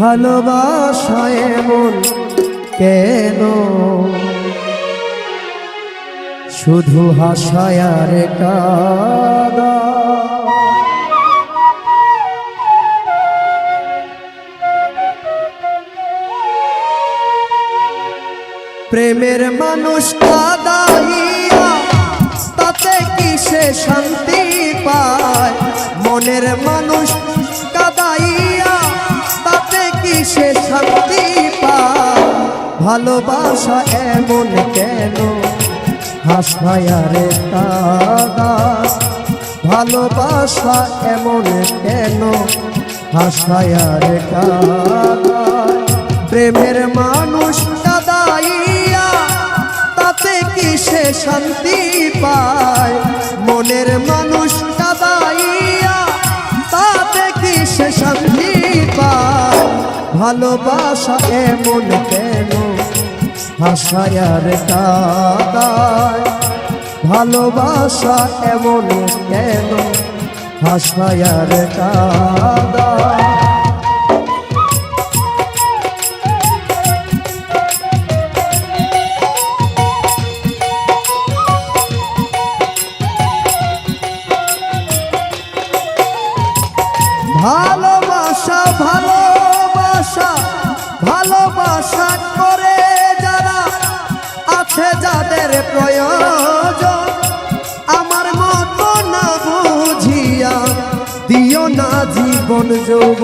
ভালোবাসায় এমন কেন? শুধু হাসায় আর কাদা। প্রেমের মানুষ তাতে কি সে শান্তি পায়? মনের মানুষ কাদাইয়া, তাতে কি সে শান্তি পায়? ভালোবাসা এমন কেন? হাসায়ারে কাদা ভালোবাসা এমন কেন? হাসায়ারে কাদা প্রেমের মানুষ শান্তি পায়। মনের মানুষ কাদাইয়া তাতে কি সে শান্তি পায়। ভালোবাসা এমন কেন? হাসায়ার কাদায় ভালোবাসা এমন কেন? হাসায়ার কাদায় না জীবন যৌব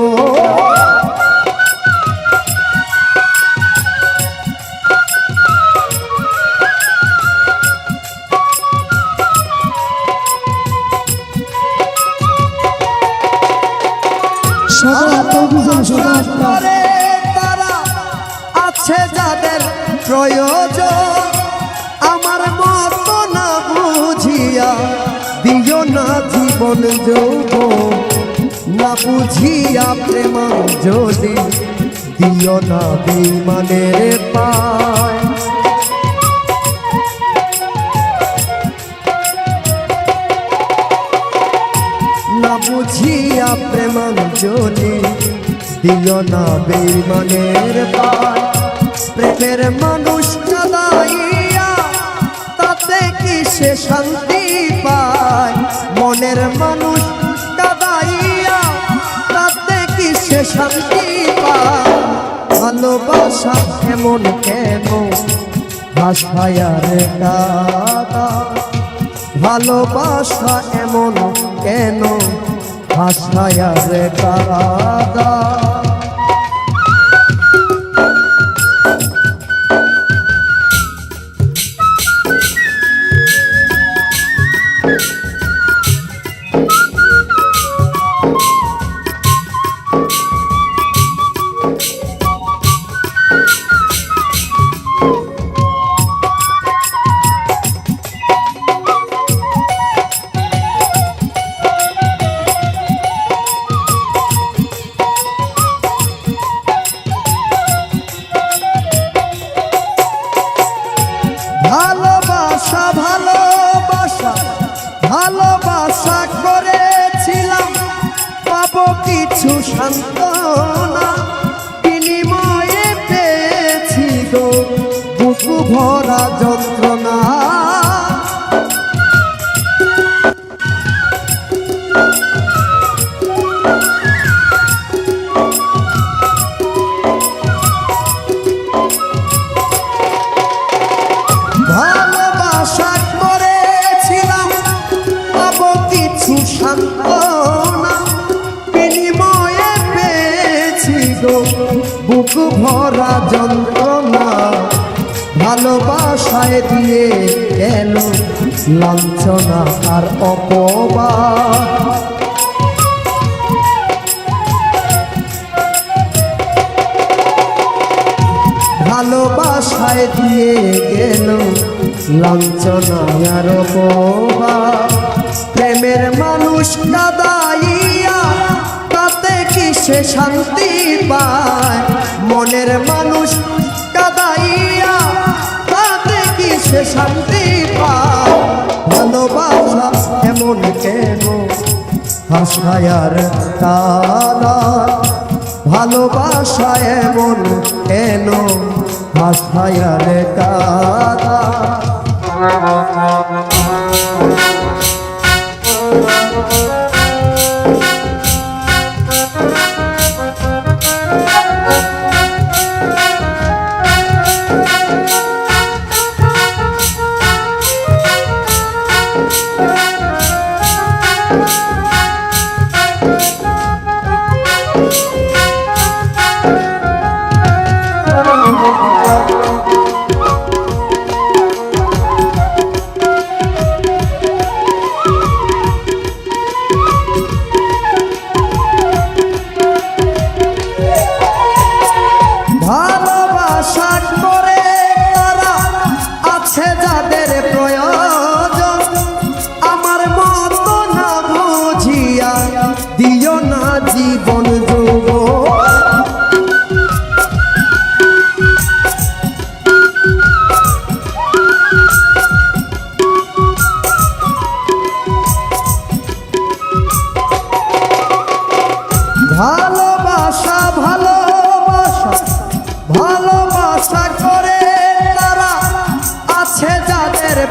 তারা আছে যাদের প্রয়োজন। আমার মতো না বুঝিয়া দিও না জীবন যৌব না বুঝিয়া প্রেম যদি দিও না বিমানের পায়। না বুঝিয়া প্রেমাঞ্জলি দিও না বেমানের পায়। প্রেমের মানুষ কাদাইয়া তাতে সে শান্তি পায়? মনের মানুষ শান্তি ভালোবাসা এমন কেন? ভাষায়ার দাদা ভালোবাসা এমন কেন? হাসায়ার কাদা কিছু সান্ত্বনা বিনিময়ে পেয়েছি গো। ভরা বুক ভরা যন্ত্রণা ভালোবাসায় দিয়ে গেল লাঞ্ছনা আর অপবাদ। ভালোবাসায় দিয়ে গেল লাঞ্ছনার অপবাদ। প্রেমের মানুষ কাদাইয়া তাতে কি সে শান্তি পায়। মনের মানুষ কাদাইয়া, তাতে কি সে শান্তি পায়? ভালোবাসা এমন কেন? হাসায়ার তারা, ভালোবাসা এমন কেন? হাসায়ার তারা। ভালোবাসা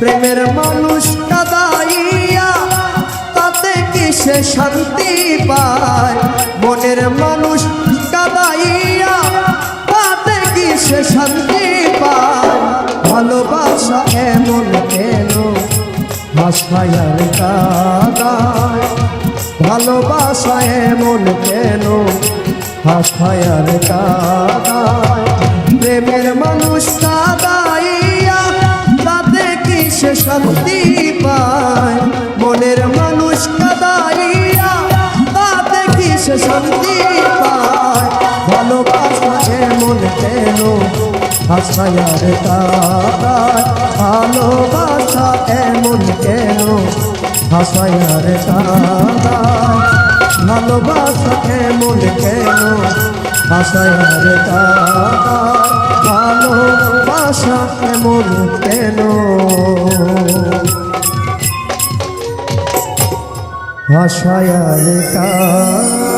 প্রেমের মানুষ কাদাইয়া, তাতে কি সে শান্তি পায়? মনের মানুষ কাদাইয়া, তাতে কি সে শান্তি পায়? ভালোবাসা এমন কেন? ভাষায়ার কাদায়। ভালোবাসা এমন কেন? হাসায়ার কাদায়। প্রেমের মানুষ শান্তি পায়। মনের মানুষ কাদাইয়া, তাতে কি সে শান্তি পায়? ভালোবাসা এমন কেন হাসায়ার কাদায় ভালোবাসা এমন কেন হাসায়ার কাদায় ভালোবাসা এমন কেন হাসায়ার কাদায় ভালোবাসা এমন কেন আশায় কাদায়